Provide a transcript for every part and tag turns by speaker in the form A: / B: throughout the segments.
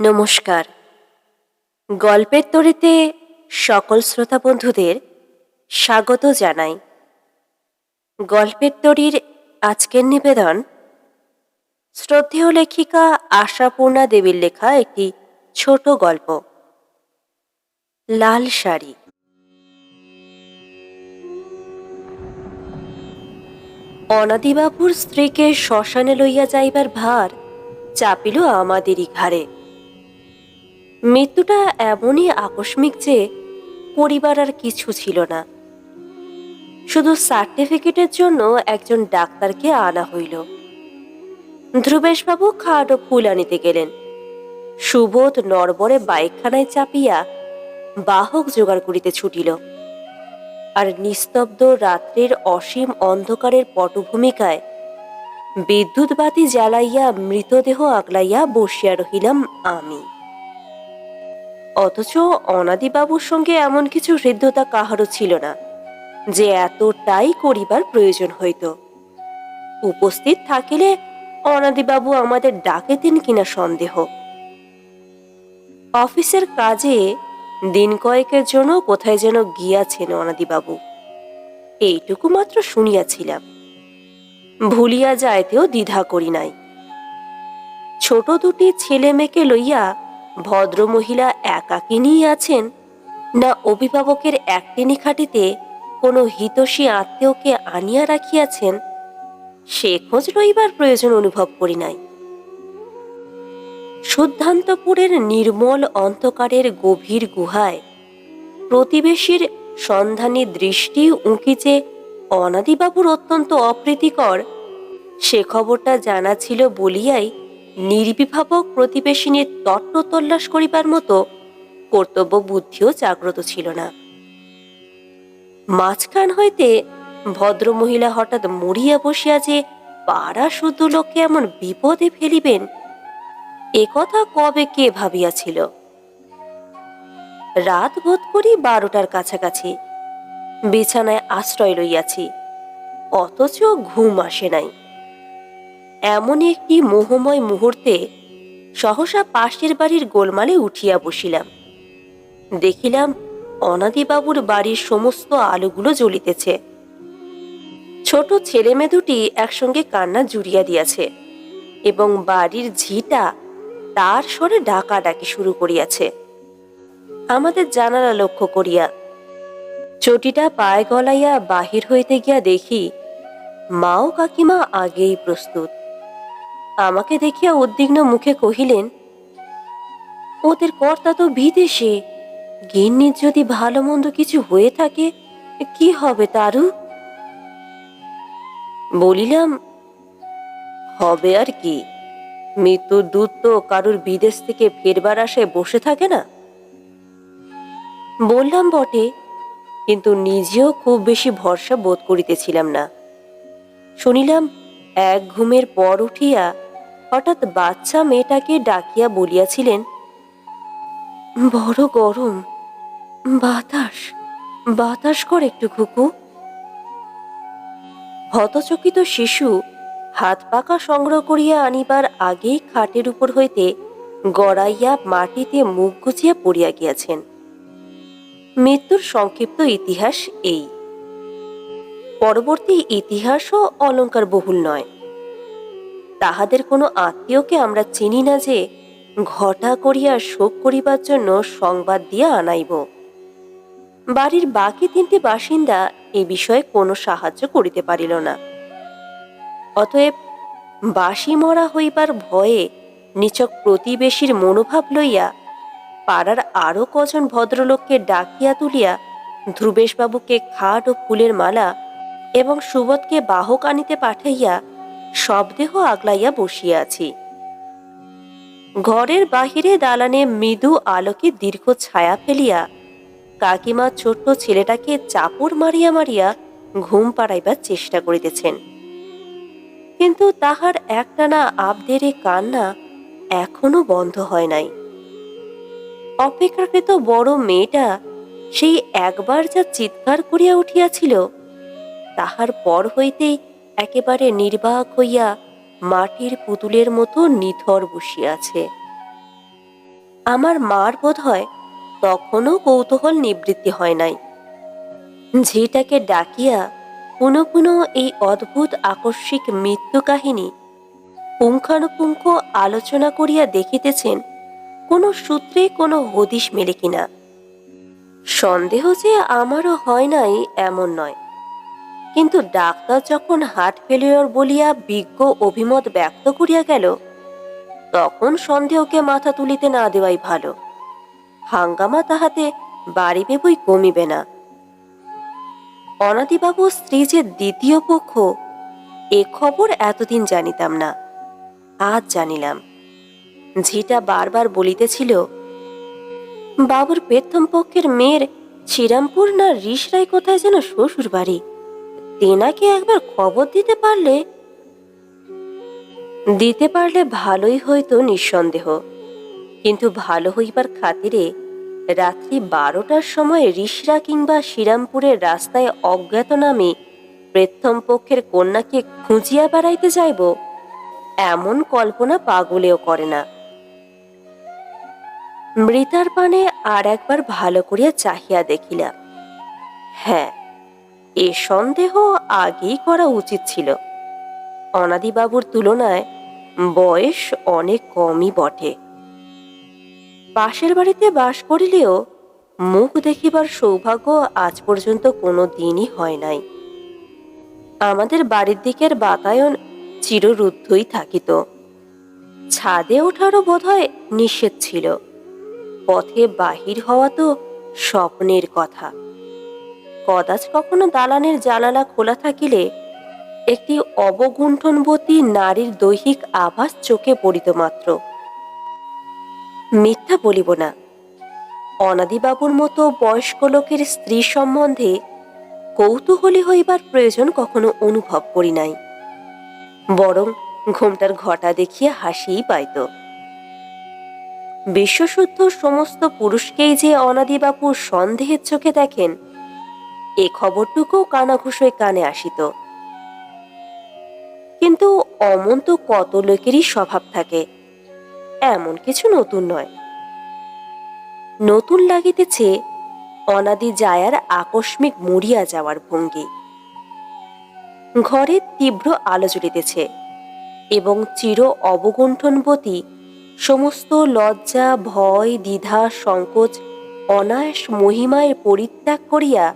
A: নমস্কার। গল্পের তরিতে সকল শ্রোতা বন্ধুদের স্বাগত জানাই। গল্পের তরির আজকের নিবেদন শ্রদ্ধেয় লেখিকা আশাপূর্ণা দেবীর লেখা একটি ছোট গল্প, লাল শাড়ি। অনাদিবাবুর স্ত্রীকে শ্মশানে লইয়া যাইবার ভার চাপিল আমাদেরই ঘাড়ে। মৃত্যুটা এমনই আকস্মিক যে পরিবার আর কিছু ছিল না। শুধু সার্টিফিকেটের জন্য একজন ডাক্তারকে আনা হইল। ধ্রুবেশবাবু খাট ও ফুল আনিতে গেলেন। সুবোধ নরবরে বাইকখানায় চাপিয়া বাহক জোগাড় করিতে ছুটিল আর নিস্তব্ধ রাত্রের অসীম অন্ধকারের পটভূমিকায় বিদ্যুৎ বাতি জ্বালাইয়া মৃতদেহ আগলাইয়া বসিয়া রহিলাম আমি। অথচ অনাদিবাবুর সঙ্গে এমন কিছু হৃদ্যতা কাহারও ছিল না, যে এতটাই করিবার প্রয়োজন হইত। উপস্থিত থাকিলে অনাদিবাবু আমাদের ডাকেতেন কিনা সন্দেহ। অফিসের কাজে দিন কয়েকের জন্য কোথায় যেন গিয়াছেন অনাদিবাবু, এইটুকু মাত্র শুনিয়াছিলাম। ভুলিয়া যাইতেও দ্বিধা করি নাই। ছোট দুটি ছেলে মেয়েকে লইয়া ভদ্রমহিলা একাকিনী আছেন? না অভিভাবকের একটিনি খাটিতে কোনো হিতসী আত্মীয়কে আনিয়া রাখিয়াছেন? সে খোঁজ লইবার প্রয়োজন অনুভব করি নাই। শুদ্ধান্তপুরের নির্মল অন্ধকারের গভীর গুহায় প্রতিবেশীর সন্ধানী দৃষ্টি উঁকিচে অনাদিবাবুর অত্যন্ত অপ্রীতিকর। সে খবরটা জানা ছিল বলিয়াই নির্বিভাবক প্রতিবেশিনীর তট্ট তল্লাশ করিবার মতো কর্তব্য বুদ্ধিও জাগ্রত ছিল না। মাঝখান হইতে ভদ্রমহিলা হঠাৎ মরিয়া বসিয়া যে পাড়া শুদ্ধ লোককে এমন বিপদে ফেলিবেন, এ কথা কবে কে ভাবিয়াছিল? রাত বোধ করি বারোটার কাছাকাছি, বিছানায় আশ্রয় লইয়াছি, অথচ ঘুম আসে নাই। এমন একটি মোহময় মুহূর্তে সহসা পাশের বাড়ির গোলমালে উঠিয়া বসিলাম। দেখিলাম অনাদিবাবুর বাড়ির সমস্ত আলোগুলো জ্বলিতেছে। ছোট ছেলে মেয়ে দুটি একসঙ্গে কান্না জুড়িয়া দিয়াছে এবং বাড়ির ঝিটা তার স্বরে ডাকাডাকি শুরু করিয়াছে। আমাদের জানালা লক্ষ্য করিয়া চটিটা পায়ে গলাইয়া বাহির হইতে গিয়া দেখি মাও কাকিমা আগেই প্রস্তুত। আমাকে দেখিয়া উদ্বিগ্ন মুখে কহিলেন, ওদের কর্তা তো বিদেশে। গিন্নির যদি ভালো মন্দ কিছু হয়ে থাকে, কি হবে তারু? বলিলাম, হবে আর কি। মৃত্যুর দূত তো কারুর বিদেশ থেকে ফেরবার আশায় বসে থাকে না? বললাম, বটে। কিন্তু নিজেও খুব বেশি ভরসা বোধ করিতেছিলাম না। শুনিলাম, এক ঘুমের পর উঠিয়া হঠাৎ বাচ্চা মেয়েটাকে ডাকিয়া বলিয়াছিলেন, বড় গরম, বাতাস বাতাস কর একটু খুকু হতচকিত শিশু হাত পাকা সংগ্রহ করিয়া আনিবার আগেই খাটের উপর হইতে গড়াইয়া মাটিতে মুখ গুছিয়া পড়িয়া গিয়াছেন। মৃত্যুর সংক্ষিপ্ত ইতিহাস এই। পরবর্তী ইতিহাসও অলঙ্কার বহুল নয়। তাহাদের কোনো আত্মীয়কে আমরা চিনি না যে ঘটা করিয়া শোক করিবার জন্য সংবাদ দিয়া আনাইব। বাড়ির বাকি তিনটি বাসিন্দা এ বিষয়ে কোনো সাহায্য করিতে পারিল না। অতএব বাসি মরা হইবার ভয়ে নিচক প্রতিবেশীর মনোভাব লইয়া পাড়ার আরও কজন ভদ্রলোককে ডাকিয়া তুলিয়া ধ্রুবেশবাবুকে খাট ও ফুলের মালা এবং সুবোধকে বাহক আনিতে পাঠাইয়া শবদেহ আগলাইয়া বসিয়া আছি। ঘরের বাহিরে দালানে মৃদু আলোকে দীর্ঘ ছায়া ফেলিয়া কাকিমা ছোট্ট ছেলেটাকে চাপড় মারিয়া মারিয়া ঘুম পাড়াইবার চেষ্টা করিতেছেন। কিন্তু তাহার একটানা আবদেরে কান্না এখনও বন্ধ হয় নাই। অপেক্ষাকৃত বড় মেয়েটা সেই একবার যা চিৎকার করিয়া উঠিয়াছিল, তাহার পর হইতেই একেবারে নির্বাক হইয়া মাটির পুতুলের মতো নিথর বসিয়াছে আমার মার বোধ হয় তখনও কৌতূহল নিবৃত্তি হয় নাই। ঝিটাকে ডাকিয়া পুনঃ পুনঃ এই অদ্ভুত আকস্মিক মৃত্যু কাহিনী পুঙ্খানুপুঙ্খ আলোচনা করিয়া দেখিতেছেন, কোনো সূত্রে কোনো হদিশ মেলে কিনা। সন্দেহ যে আমারও হয় নাই এমন নয়। কিন্তু ডাক্তার যখন হার্ট ফেলিওর বলিয়া বিজ্ঞ অভিমত ব্যক্ত করিয়া গেল, তখন সন্দেহকে মাথা তুলিতে না দেওয়াই ভালো। হাঙ্গামা তাহাতে বাড়িবে বই কমিবে না। অনাদিবাবু স্ত্রী যে দ্বিতীয় পক্ষ, এ খবর এতদিন জানিতাম না, আজ জানিলাম। ঝিটা বারবার বলিতেছিল, বাবুর প্রথম পক্ষের মেয়ের শ্রীরামপুর না রিসরাই কোথায় যেন শ্বশুর বাড়ি তেনাকে একবার খবর দিতে পারলে? দিতে পারলে ভালোই হইতো নিঃসন্দেহ। কিন্তু ভালো হইবার খাতিরে রাত্রি বারোটার সময় রিসরা কিংবা শ্রীরামপুরের রাস্তায় অজ্ঞাত নামে প্রথম পক্ষের কন্যাকে খুঁজিয়া বেড়াইতে যাইব, এমন কল্পনা পাগলেও করে না। মৃতার পানে আর একবার ভালো করিয়া চাহিয়া দেখিলাম। হ্যাঁ এ সন্দেহ আগেই করা উচিত ছিল। অনাদিবাবুর তুলনায় বয়স অনেক কমই বটে। পাশের বাড়িতে বাস করিলেও মুখ দেখিবার সৌভাগ্য আজ পর্যন্ত কোনো দিনই হয় নাই। আমাদের বাড়ির দিকের বাতায়ন চিররুদ্ধই থাকিত। ছাদে ওঠারও বোধহয় নিষেধ ছিল। পথে বাহির হওয়া তো স্বপ্নের কথা। কদাচ কখনো দালানের জানালা খোলা থাকিলে একটি অবগুণ্ঠনবতী নারীর দৈহিক আভাস চোখে পড়িত মাত্র। মিথ্যা বলিব না। অনাদিবাবুর মতো বয়স্ক লোকের স্ত্রী সম্বন্ধে কৌতূহলী হইবার প্রয়োজন কখনো অনুভব করি নাই। বরং ঘোমটার ঘটা দেখিয়া হাসিই পাইত। বিশ্বশুদ্ধ সমস্ত পুরুষকেই যে অনাদিবাবু সন্দেহের চোখে দেখেন এ খবরটুকুও কানাঘুষোয় কানে আসিত। কিন্তু অমন তো কত লোকেরই স্বভাব থাকে, এমন কিছু নতুন নয়। নতুন লাগিতেছে অনাদি জায়ার আকস্মিক মরিয়া যাওয়ার ভঙ্গি। ঘরে তীব্র আলো জ্বলিতেছে এবং চির অবগুণ্ঠনবতী সমস্ত লজ্জা, ভয়, দ্বিধা, সংকোচ, অনায়াস মহিমায় পরিত্যাগ করিয়া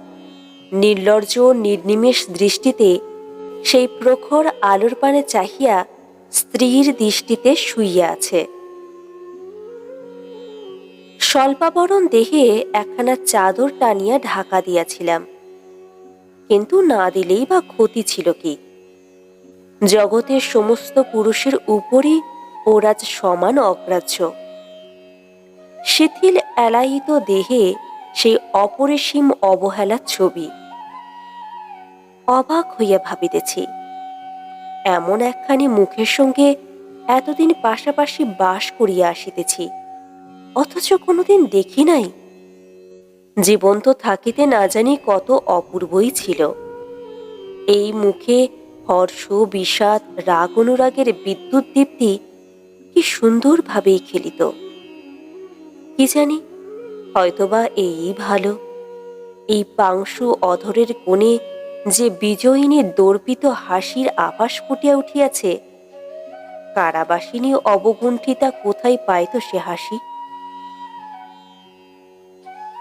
A: নির্লজ্জ নির্নিমেষ দৃষ্টিতে সেই প্রখর আলোর পানে চাহিয়া স্ত্রীর দৃষ্টিতে শুইয়া আছে। স্বল্পাবরণ দেহে একখানা চাদর টানিয়া ঢাকা দিয়াছিলাম। কিন্তু না দিলেই বা ক্ষতি ছিল কি? জগতের সমস্ত পুরুষের উপরই ওরাজ সমান অগ্রাহ্য। শিথিল এলায়িত দেহে সেই অপরিসীম অবহেলার ছবি। অবাক হইয়া ভাবিতেছি। এমন একখানি মুখের সঙ্গে এতদিন পাশাপাশি বাস করিয়া আসিতেছি, অথচ কোনোদিন দেখি নাই। জীবন তো থাকিতে না জানি কত অপূর্বই ছিল। এই মুখে হর্ষ, বিষাদ, রাগ, অনুরাগের বিদ্যুৎ দীপ্তি কি সুন্দরভাবেই খেলিত। কি জানি, হয়তোবা এই ভালো। এই পাংশু অধরের কোণে যে বিজয়িনী দর্পিত হাসির আভাস ফুটিয়া উঠিয়াছে। কারাবাসিনী অবগুণ্ঠিতা কোথায় পাইত সে হাসি?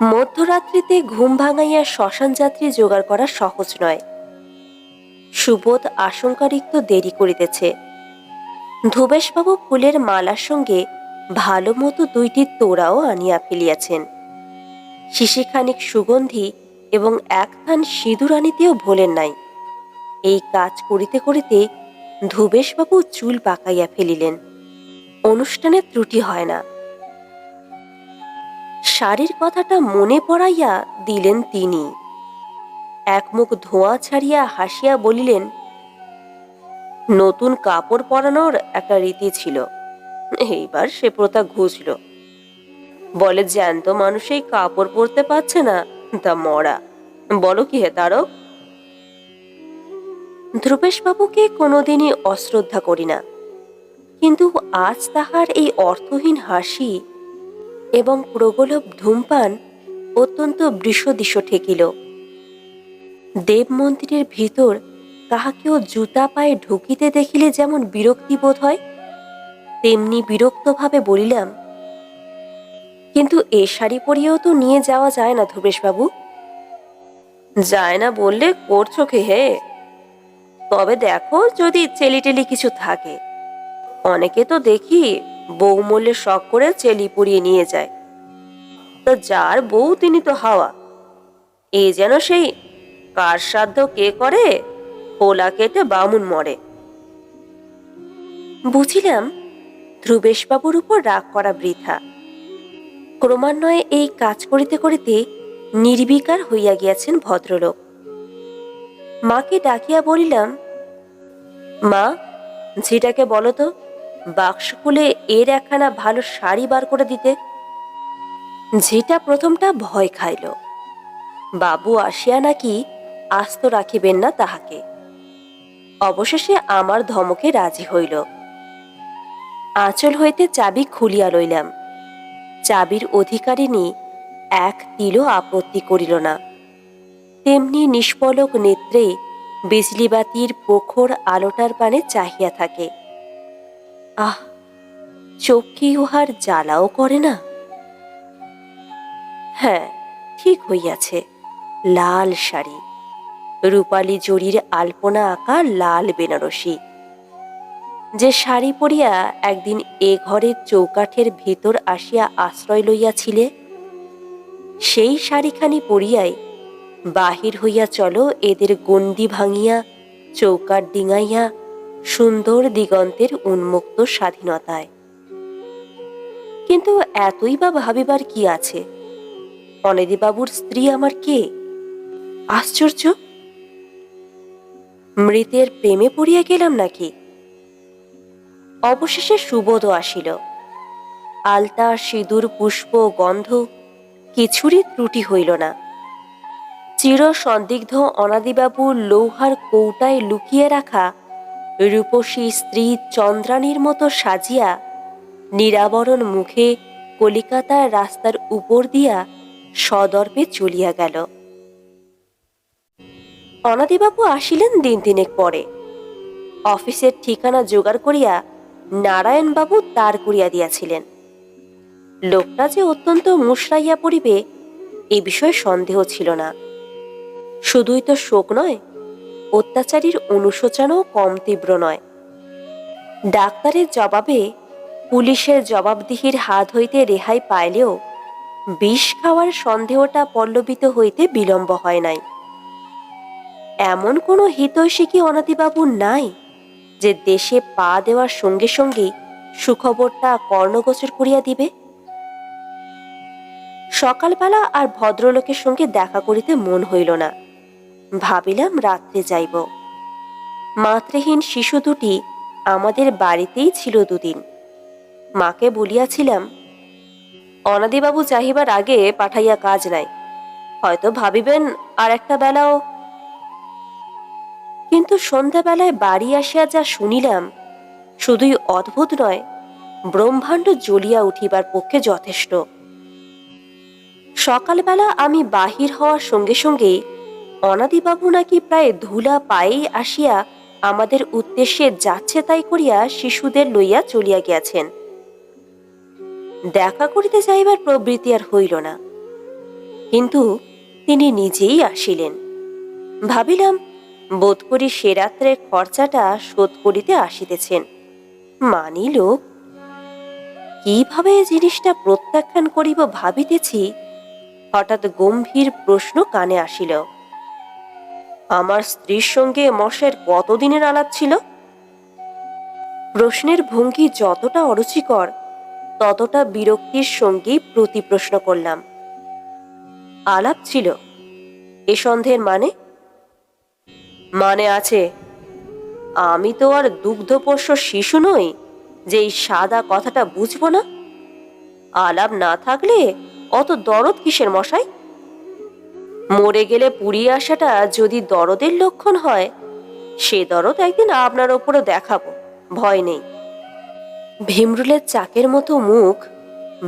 A: মধ্যরাত্রিতে ঘুম ভাঙাইয়া শ্মশান যাত্রী জোগাড় করা সহজ নয়। সুবোধ আশঙ্কারিক্ত দেরি করিতেছে। ধুবেশবাবু ফুলের মালার সঙ্গে ভালো মতো দুইটি তোড়াও আনিয়া ফেলিয়াছেন। শিশিখানিক সুগন্ধি এবং এক থান সিঁদুর আনিতেও ভোলেন নাই। এই কাজ করিতে করিতে ধুবেশবাবু চুল পাকাইয়া ফেলিলেন। অনুষ্ঠানের ত্রুটি হয় না। শাড়ির কথাটা মনে পড়াইয়া দিলেন তিনি। এক মুখ ধোঁয়া ছাড়িয়া হাসিয়া বলিলেন, নতুন কাপড় পরানোর একটা রীতি ছিল। এইবার সে প্রথা ঘুচল। বলে জ্যান্ত মানুষই কাপড় পরতে পারছে না। তা মরা। বলো কি হে তারক? ধ্রুবেশবাবুকে কোনোদিনই অশ্রদ্ধা করি না। কিন্তু আজ তাহার এই অর্থহীন হাসি এবং প্রগলভ ধূমপান অত্যন্ত বৃষদৃশ্য ঠেকিল। দেব মন্দিরের ভিতর কাহাকেও জুতা পায়ে ঢুকিতে দেখিলে যেমন বিরক্তি বোধ হয়, তেমনি বিরক্তভাবে বলিলাম কিন্তু এ শাড়ি পরিয়েও তো নিয়ে যাওয়া যায় না ধুবেশবাবু যায় না বললে করছ কে হে? তবে দেখো যদি চেলি কিছু থাকে। অনেকে তো দেখি বৌমল্যের শখ করে চেলি পুড়িয়ে নিয়ে যায়। তা যার বউ তিনি তো হাওয়া। এ যেন সেই কার সাধ্য কে করে? খোলা কেটে বামুন মরে। বুঝিলাম ধ্রুবেশবাবুর উপর রাগ করা বৃথা। ক্রমান্বয়ে এই কাজ করিতে করিতে নির্বিকার হইয়া গিয়াছেন ভদ্রলোক। মাকে ডাকিয়া বলিলাম, মা ঝিটাকে বলো তো বাক্স খুলে এর একখানা ভালো শাড়ি বার করে দিতে। ঝিটা প্রথমটা ভয় খাইল। বাবু আসিয়া নাকি আস্ত রাখিবেন না তাহাকে। অবশেষে আমার ধমকে রাজি হইল। আঁচল হইতে চাবি খুলিয়া লইলাম। চাবির অধিকারিণী এক তিলও আপত্তি করিল না। তেমনি নিষ্পলক নেত্রে বিজলিবাতির প্রখর আলোটার পানে চাহিয়া থাকে। আহ কি উহার জ্বালাও করে না? হ্যাঁ ঠিক হইয়াছে, লাল শাড়ি। রূপালী জরির আলপনা আঁকা লাল বেনারসি। যে শাড়ি পরিয়া একদিন এ ঘরের চৌকাঠের ভিতর আসিয়া আশ্রয় লইয়াছিলে, সেই শাড়িখানি পরিয়াই বাহির হইয়া চলো এদের গণ্ডি ভাঙিয়া চৌকাট ডিঙাইয়া সুন্দর দিগন্তের উন্মুক্ত স্বাধীনতায়। কিন্তু এতই বা ভাবিবার কি আছে? অনেদিবাবুর স্ত্রী আমার কে? আশ্চর্য! মৃতের প্রেমে পড়িয়া গেলাম নাকি? অবশেষে সুবোধ আসিল। আলতা সিঁদুর, পুষ্প গন্ধ কিছুরই ত্রুটি হইল না। চির সন্দিগ্ধ অনাদিবাবুর লৌহার কৌটায় লুকিয়ে রাখা রূপসী স্ত্রী চন্দ্রাণীর মতো সাজিয়া নিরাবরণ মুখে কলিকাতার রাস্তার উপর দিয়া সদর্পে চলিয়া গেল। অনাদিবাবু আসিলেন দিন তিনেক পরে। অফিসের ঠিকানা জোগাড় করিয়া নারায়ণবাবু তার করিয়া দিয়াছিলেন। লোকটা যে অত্যন্ত মুশরাইয়া পড়িবে, এ বিষয়ে সন্দেহ ছিল না। শুধুই তো শোক নয়, অত্যাচারীর অনুশোচনও কম তীব্র নয়। ডাক্তারের জবাবে পুলিশের জবাবদিহির হাত হইতে রেহাই পাইলেও বিষ খাওয়ার সন্দেহটা পল্লবিত হইতে বিলম্ব হয় নাই। এমন কোনো হিতৈষী কি অনাদিবাবু নাই? যে দেশে পা দেওয়ার সঙ্গে সঙ্গে সুখবরটা কর্ণগোচর করিয়া দিবে? সকালবেলা আর ভদ্রলোকের সঙ্গে দেখা করিতে মন হইল না। ভাবিলাম, রাত্রে যাইব। মাতৃহীন শিশু দুটি আমাদের বাড়িতেই ছিল দুদিন। মাকে বলিয়াছিলাম, অনাদিবাবু চাহিবার আগে পাঠাইয়া কাজ নাই। হয়তো ভাবিবেন আর একটা বেলাও কিন্তু সন্ধ্যাবেলায় বাড়ি আসিয়া যা শুনিলাম, শুধুই অদ্ভুত নয়, ব্রহ্মাণ্ড জ্বলিয়া উঠিবার পক্ষে যথেষ্ট। সকালবেলা আমি বাহির হওয়ার সঙ্গে সঙ্গে অনাদিবাবু নাকি প্রায় ধুলা পায়েই আসিয়া আমাদের উদ্দেশ্যে যাচ্ছে তাই করিয়া শিশুদের লইয়া চলিয়া গিয়াছেন। দেখা করিতে যাইবার প্রবৃত্তি আর হইল না। কিন্তু তিনি নিজেই আসিলেন। ভাবিলাম বোধ করি সে রাত্রের খরচাটা শোধ করিতে আসিতেছেন। মানিল, কীভাবে এ জিনিসটা প্রত্যাখ্যান করিব ভাবিতেছি, হঠাৎ গম্ভীর প্রশ্ন কানে আসিল। আমার স্ত্রীর সঙ্গে মশের কতদিনের আলাপ ছিল? প্রশ্নের ভঙ্গি যতটা অরুচিকর, ততটা বিরক্তির সঙ্গেই প্রতি প্রশ্ন করলাম। আলাপ ছিল, এ সন্দেহের মানে? মানে আছে, আমি তো আর দুগ্ধপোষ্য শিশু নই যে এই সাদা কথাটা বুঝব না। আলাপ না থাকলে অত দরদ কিসের মশাই? মরে গেলে পুড়িয়ে আসাটা যদি দরদের লক্ষণ হয়, সে দরদ একদিন আপনার ওপরও দেখাবো, ভয় নেই। ভীমরুলের চাকের মতো মুখ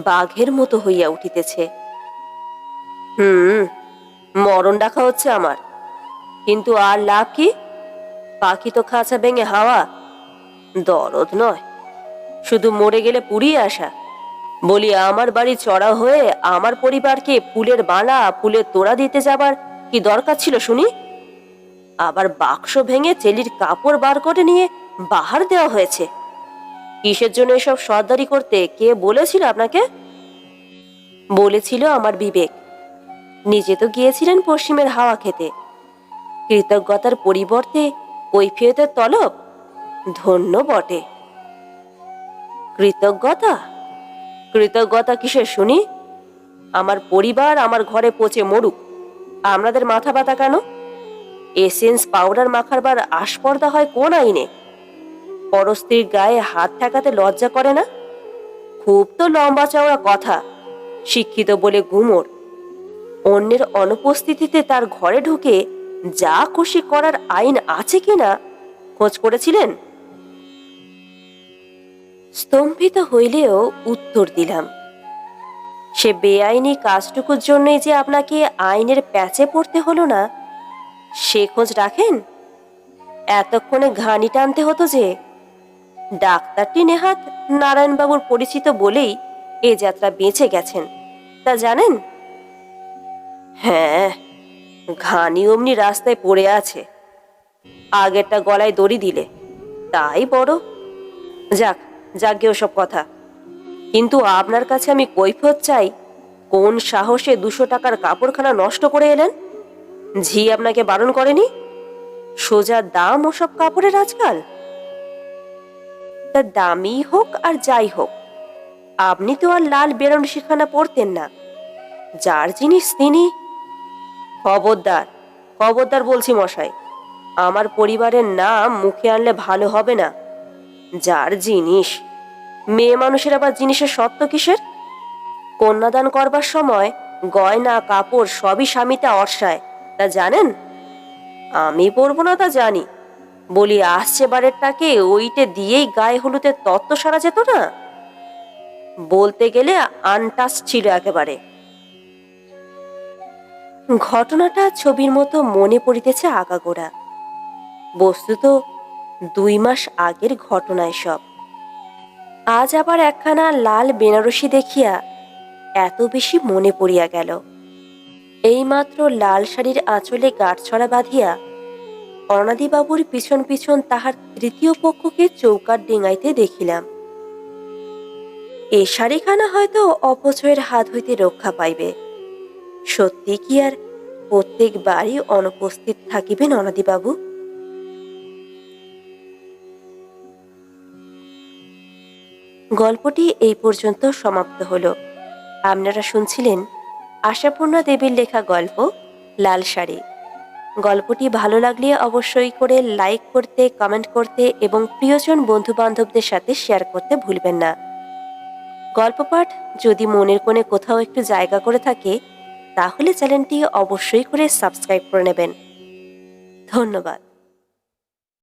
A: বাঘের মতো হইয়া উঠিতেছে। হুম, মরণ ডাকা হচ্ছে আমার। কিন্তু আর লাভ কি? পাখি তো খাঁচা ভেঙে হাওয়া। দরদ নয়। শুধু মরে গেলে পুড়িয়ে আসা। বলি, আমার বাড়ি চড়া হয়ে আমার পরিবারকে ফুলের বালা, ফুলের তোড়া দিতে যাবার কি দরকার ছিল শুনি? আবার বাক্স ভেঙে চেলির কাপড় বার করে নিয়ে বাহার দেওয়া হয়েছে। কিসের জন্য এসব সর্দারি করতে? কে বলেছিল আপনাকে? বলেছিল আমার বিবেক। নিজে তো গিয়েছিলেন পশ্চিমের হাওয়া খেতে। কৃতজ্ঞতার পরিবর্তে কৈফিয়তের তলব ধন্য বটে। কৃতজ্ঞতা? কৃতজ্ঞতা কিসের শুনি? আমার পরিবার আমার ঘরে পচে মরুক। আপনাদের মাথা ব্যথা কেন? এসেন্স পাউডার মাখার বার আস্পর্দা হয় কোন আইনে? পরস্ত্রীর গায়ে হাত ঠেকাতে লজ্জা করে না? খুব তো লম্বা চওড়া কথা, শিক্ষিত বলে গুমর। অন্যের অনুপস্থিতিতে তার ঘরে ঢুকে যা খুশি করার আইন আছে কিনা খোঁজ করেছিলেন? স্তম্ভিত হইলেও উত্তর দিলাম। সে বেআইনি কাজটুকুর জন্যই যে আপনাকে আইনের প্যাচে পড়তে হলো না, সে খোঁজ রাখেন? এতক্ষণে ঘানি টানতে হতো যে, ডাক্তারটি নেহাত নারায়ণবাবুর পরিচিত বলেই এ যাত্রা বেঁচে গেছেন, তা জানেন? হ্যাঁ ঘানি অমনি রাস্তায় পড়ে আছে। আগেরটা গলায় দড়ি দিলে। তাই বড়? যাক, যাকে ওসব কথা। কিন্তু আপনার কাছে আমি কৈফত চাই, কোন সাহসে দুশো টাকার কাপড়খানা নষ্ট করে এলেন? ঝি আপনাকে বারণ করেনি? সোজা দাম ওসব কাপড়ের আজকাল? তা দামি হোক আর যাই হোক, আপনি তো আর লাল বেরোনশিখানা পরতেন না। যার জিনিস তিনি খবরদার। খবরদার বলছি মশাই, আমার পরিবারের নাম মুখে আনলে ভালো হবে না। যার জিনিস? মেয়ে মানুষের আবার জিনিসের সত্য কিসের? কন্যাদান করবার সময় গয়না, কাপড় সবই স্বামীটা অর্ষায়, তা জানেন? আমি পরবো না তা জানি। বলি, আসছে বারেরটাকে ওইটে দিয়েই গায়ে হলুদের তত্ত্ব সারা যেত না? বলতে গেলে আনটাস ছিল একেবারে। ঘটনাটা ছবির মতো মনে পড়িতেছে আগাগোড়া। বস্তুত দুই মাস আগের ঘটনায় সব। আজ আবার একখানা লাল বেনারসি দেখিয়া এত বেশি মনে পড়িয়া গেল। এইমাত্র লাল শাড়ির আঁচলে গাঁটছড়া বাঁধিয়া অনাদিবাবুর পিছন পিছন তাহার তৃতীয় পক্ষকে চৌকার ডেঙাইতে দেখিলাম। এ শাড়িখানা হয়তো অপচয়ের হাত হইতে রক্ষা পাইবে। সত্যি কি আর প্রত্যেক বাড়ি অনুপস্থিত থাকিবেন অনাদিবাবু গল্পটি এই পর্যন্ত সমাপ্ত হল। আপনারা শুনছিলেন আশাপূর্ণা দেবীর লেখা গল্প, লাল শাড়ি। গল্পটি ভালো লাগলে অবশ্যই করে লাইক করতে, কমেন্ট করতে এবং প্রিয়জন বন্ধু বান্ধবদের সাথে শেয়ার করতে ভুলবেন না। গল্প পাঠ যদি মনের কোণে কোথাও একটু জায়গা করে থাকে তাহলে চ্যানেলটি অবশ্যই করে সাবস্ক্রাইব করে নেবেন। ধন্যবাদ।